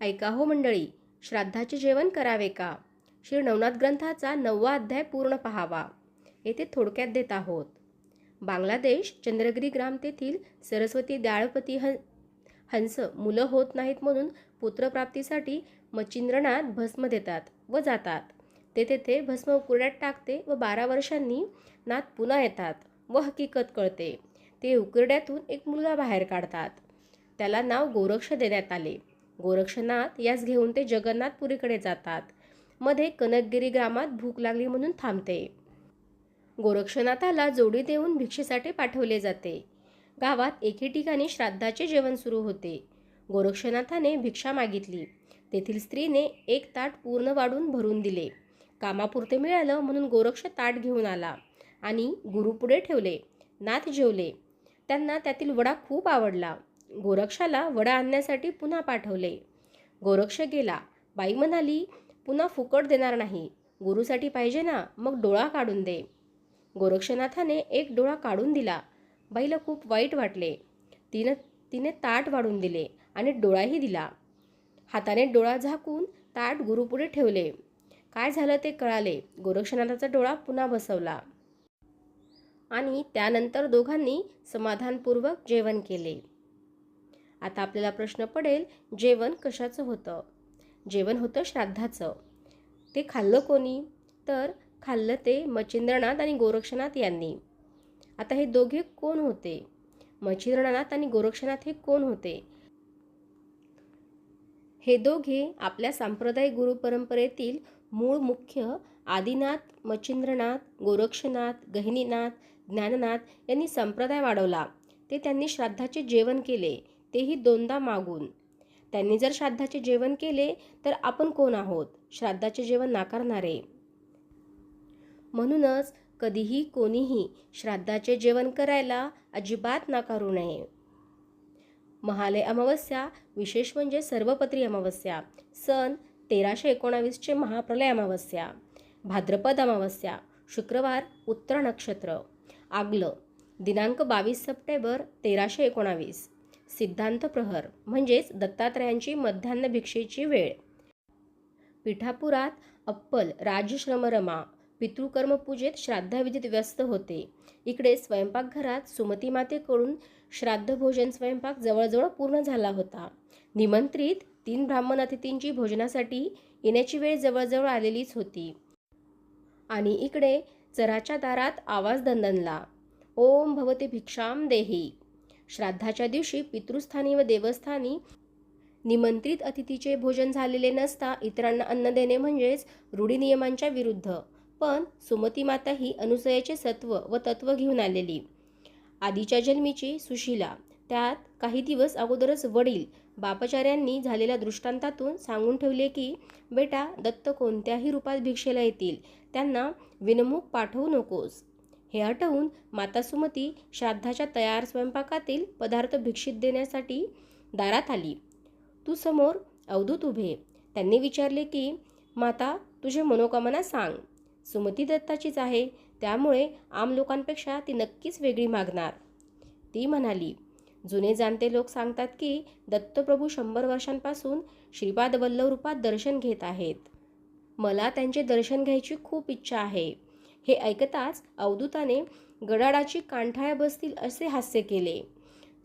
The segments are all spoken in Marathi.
ऐका हो मंडळी श्राद्धाचे जेवण करावे का? श्री नवनाथ ग्रंथाचा नववा अध्याय पूर्ण पहावा. येथे थोडक्यात देत आहोत. बांगलादेश चंद्रगिरी ग्राम तेथील सरस्वती द्याळपती हं हंस मुलं होत नाहीत म्हणून पुत्रप्राप्तीसाठी मच्छिंद्रनाथ भस्म देतात व जातात. ते तेथे भस्म उकुरड्यात टाकते व बारा वर्षांनी नाथ पुन्हा येतात व हकीकत कळते. ते उकरड्यातून एक मुलगा बाहेर काढतात. त्याला नाव गोरक्ष देण्यात आले. गोरक्षनाथ यास घेऊन ते जगन्नाथपुरीकडे जातात. मध्ये कनकगिरी ग्रामात भूक लागली म्हणून थांबते. गोरक्षनाथाला जोडी देऊन भिक्षेसाठी पाठवले जाते. गावात एके ठिकाणी श्राद्धाचे जेवण सुरू होते. गोरक्षनाथाने भिक्षा मागितली. तेथील स्त्रीने एक ताट पूर्ण वाढून भरून दिले. कामापुरते मिळालं म्हणून गोरक्ष ताट घेऊन आला आणि गुरुपुढे ठेवले. नाथ जेवले. त्यांना त्यातील वडा खूप आवडला. गोरक्षाला वडा आणण्यासाठी पुन्हा पाठवले. गोरक्ष गेला. बाई म्हणाली पुन्हा फुकट देणार नाही. गुरुसाठी पाहिजे ना मग डोळा काढून दे. गोरक्षनाथाने एक डोळा काढून दिला. बाईला खूप वाईट वाटले. तिनं तिने ताट वाढून दिले आणि डोळाही दिला. हाताने डोळा झाकून ताट गुरुपुढे ठेवले. काय झालं ते कळाले. गोरक्षनाथाचा डोळा पुन्हा बसवला. आणि त्यानंतर दोघांनी समाधानपूर्वक जेवण केले. आता आपल्याला प्रश्न पडेल जेवण कशाचं होतं? जेवण होतं श्राद्धाचं. ते खाल्लं कोणी? तर खाल्लं ते मच्छिंद्रनाथ आणि गोरक्षनाथ यांनी. आता हे दोघे कोण होते? मच्छिंद्रनाथ आणि गोरक्षनाथ हे कोण होते? हे दोघे आपल्या सांप्रदायिक गुरु परंपरेतील मूळ मुख्य आदिनाथ मच्छिंद्रनाथ गोरक्षनाथ गहिनीनाथ ज्ञाननाथ यांनी संप्रदाय वाढवला. ते त्यांनी श्राद्धाचे जेवण केले. तेही दोनदा मागून. त्यांनी जर श्राद्धाचे जेवण केले तर आपण कोण आहोत? श्राद्धाचे जेवण नाकारणारे. म्हणूनच कधीही कोणीही श्राद्धाचे जेवण करायला अजिबात नाकारू नये. महालय अमावस्या विशेष म्हणजे सर्वपत्री अमावस्या सन तेराशे एकोणावीसचे महाप्रलय अमावस्या भाद्रपद अमावस्या शुक्रवार उत्तर नक्षत्र आगलं दिनांक बावीस सप्टेंबर तेराशे एकोणावीस. सिद्धांत प्रहर म्हणजेच दत्तात्रयांची मध्यान्ह भिक्षेची वेळ. पिठापुरात अप्पल राजश्रमरमा पितृकर्म पूजेत श्राद्धविधीत व्यस्त होते. इकडे स्वयंपाकघरात सुमती मातेकडून श्राद्ध भोजन स्वयंपाक जवळजवळ पूर्ण झाला होता. निमंत्रित तीन ब्राह्मण अतिथींची भोजनासाठी येण्याची वेळ जवळजवळ आलेलीच होती. आणि इकडे चराच्या दारात आवाज दंदनला ओम भवते भिक्षाम देही. श्राद्धाच्या दिवशी पितृस्थानी व देवस्थानी निमंत्रित अतिथीचे भोजन झालेले नसता इतरांना अन्न देणे म्हणजेच रूढी विरुद्ध. पण सुमती माता ही अनुसयाचे सत्व व तत्व घेऊन आलेली. आधीच्या जन्मीची सुशीला त्यात काही दिवस अगोदरच वडील बापचार्यांनी झालेल्या दृष्टांतातून सांगून ठेवले की बेटा दत्त कोणत्याही रूपात भिक्षेला येतील. त्यांना विनमुख पाठवू नकोस. हे हटवून माता सुमती श्राद्धाच्या तयार स्वयंपाकातील पदार्थ भिक्षित देण्यासाठी दारात आली. तू समोर अवधूत उभे. त्यांनी विचारले की माता तुझे मनोकामना सांग. सुमती दत्ताचीच आहे. त्यामुळे आम लोकांपेक्षा ती नक्कीच वेगळी मागणार. ती म्हणाली. जुने जाणते लोक सांगतात की दत्तप्रभू शंभर वर्षांपासून श्रीपाद वल्लभ रूपात दर्शन घेत आहेत. मला त्यांचे दर्शन घ्यायची खूप इच्छा आहे. हे ऐकताच अवधूताने गडाडाची कांठाळ्या बसतील असे हास्य केले.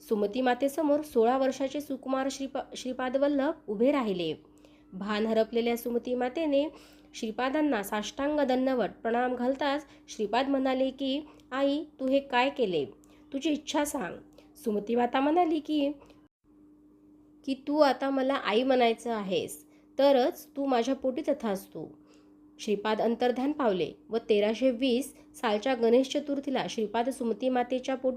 सुमती मातेसमोर सोळा वर्षाचे सुकुमार श्रीपा श्रीपादवल्लभ उभे राहिले. भान हरपलेल्या सुमती मातेने श्रीपादांना साष्टांग दंडवट प्रणाम घालताच श्रीपाद म्हणाले की आई तू हे काय केले? तुझी इच्छा सांग. सुमती माता म्हणाली की की तू आता मला आई म्हणायचं आहेस तरच तू माझ्या पोटी तथा तू. श्रीपाद अंतर्ध्यान पावले व तेराशे वीस सालच्या गणेश चतुर्थीला श्रीपाद सुमती मातेच्या पोट